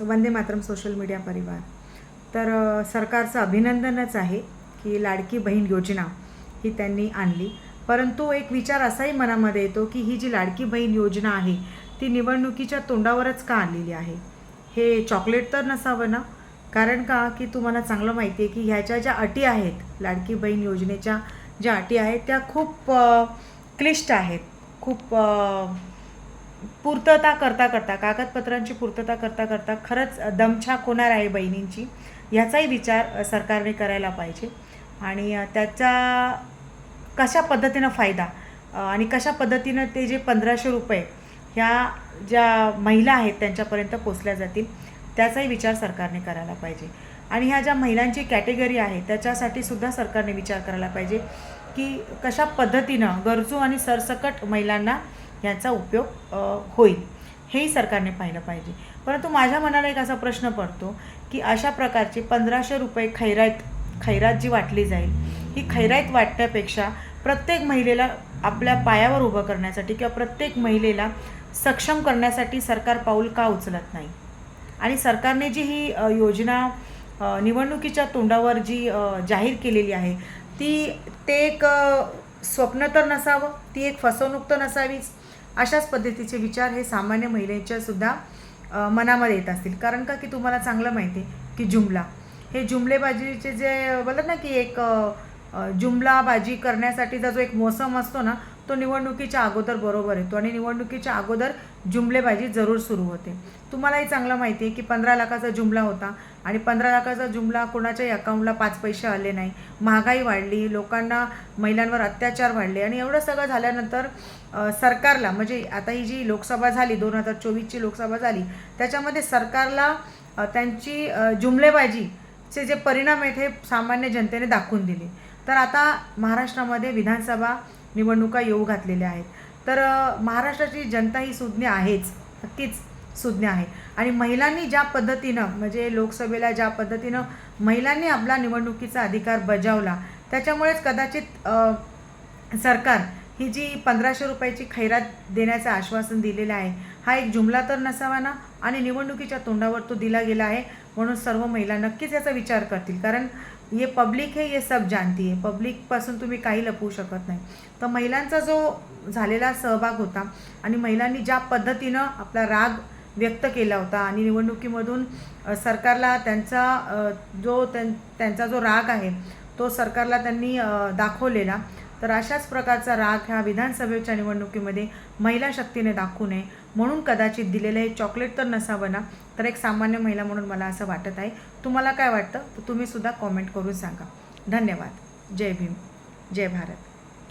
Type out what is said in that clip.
Vande Mataram social media परिवार. तर सरकारचं अभिनंदनच आहे की लाडकी बहीण योजना ही त्यांनी आणली. परंतु एक विचार असाही मनामध्ये येतो की ही जी लाडकी बहीण योजना आहे ती निवडणुकीच्या तोंडावरच का आणलेली आहे? हे चॉकलेट तर नसावं ना? कारण का? की तुम्हाला चांगलं माहिती आहे की ह्याच्या ज्या अटी आहेत लाडकी बहीण योजनेच्या ज्या अटी आहेत त्या खूप क्लिष्ट आहेत. खूप पूर्तता करता करता कागदपत्रांची पूर्तता करता करता खरंच दमछाक होणार आहे बहिणींची. ह्याचाही विचार सरकारने करायला पाहिजे. आणि त्याचा कशा पद्धतीनं फायदा? आणि कशा पद्धतीनं ते जे पंधराशे रुपये ह्या ज्या महिला आहेत त्यांच्यापर्यंत पोचल्या जातील त्याचाही विचार सरकारने करायला पाहिजे. आणि ह्या ज्या महिलांची कॅटेगरी आहे त्याच्यासाठी सुद्धा सरकारने विचार करायला पाहिजे की कशा पद्धतीनं गरजू आणि सरसकट महिलांना ह्याचा उपयोग होईल. हेही सरकारने पाहिलं पाहिजे. परंतु माझ्या मनाला एक असा प्रश्न पडतो की अशा प्रकारची पंधराशे रुपये खैरात खैरात जी वाटली जाईल ही खैरात वाटण्यापेक्षा प्रत्येक महिलेला आपल्या पायावर उभं करण्यासाठी किंवा प्रत्येक महिलेला सक्षम करण्यासाठी सरकार पाऊल का उचलत नाही? आणि सरकारने जी ही योजना निवडणुकीच्या तोंडावर जी जाहीर केलेली आहे ती ते एक स्वप्न तर नसावं ती एक फसवणूक तर नसावीच. अशाच पद्धतीचे विचार हे सामान्य महिलेच्यासुद्धा मनामध्ये येत असतील. कारण का की तुम्हाला चांगलं माहिती आहे की जुमला. हे जुमलेबाजीचे जे बोलतात ना की एक जुमलाबाजी करण्यासाठीचा जो एक मोसम असतो ना तो निवडणुकीच्या अगोदर बरोबर येतो. आणि निवडणुकीच्या अगोदर जुमलेबाजी जरूर सुरू होते. तुम्हालाही चांगलं माहिती आहे की पंधरा लाखाचा जुमला होता. आणि पंधरा लाखाचा जुमला कोणाच्याही अकाउंटला पाच पैसे आले नाही. महागाई वाढली लोकांना महिलांवर अत्याचार वाढले आणि एवढं सगळं झाल्यानंतर सरकारला म्हणजे आता ही जी लोकसभा झाली दोन हजार चोवीसची लोकसभा झाली त्याच्यामध्ये सरकारला त्यांची जुमलेबाजीचे जे परिणाम आहेत हे सामान्य जनतेने दाखवून दिले. तर आता महाराष्ट्रामध्ये विधानसभा निवडणुका येऊ घातलेल्या आहेत. तर महाराष्ट्राची जनता ही सुज्ञ आहेच नक्कीच. सुज्ञ आहे. आणि महिलांनी ज्या पद्धतीनं म्हणजे लोकसभेला ज्या पद्धतीनं महिलांनी आपला निवडणुकीचा अधिकार बजावला त्याच्यामुळेच कदाचित सरकार ही जी पंधराशे रुपयाची खैरात देण्याचं आश्वासन दिलेलं आहे हा एक जुमला तर नसावा ना? आणि निवडणुकीच्या तोंडावर तो दिला गेला आहे म्हणून सर्व महिला नक्कीच याचा विचार करतील. कारण ये पब्लिक हे ये सब जानती आहे पब्लिकपासून तुम्ही काही लपवू शकत नाही. तर महिलांचा जो झालेला सहभाग होता आणि महिलांनी ज्या पद्धतीनं आपला राग व्यक्त केला होता. आणि निवडणुकीमधून सरकारला त्यांचा जो त्यां त्यांचा जो राग आहे तो सरकारला त्यांनी दाखवलेला. तर अशाच प्रकारचा राग ह्या विधानसभेच्या निवडणुकीमध्ये महिला शक्तीने दाखवू नये म्हणून कदाचित दिलेलं हे चॉकलेट तर नसावं ना? तर एक सामान्य महिला म्हणून मला असं वाटत आहे. तुम्हाला काय वाटतं? तर तुम्ही सुद्धा कॉमेंट करून सांगा. धन्यवाद. जय भीम. जय भारत.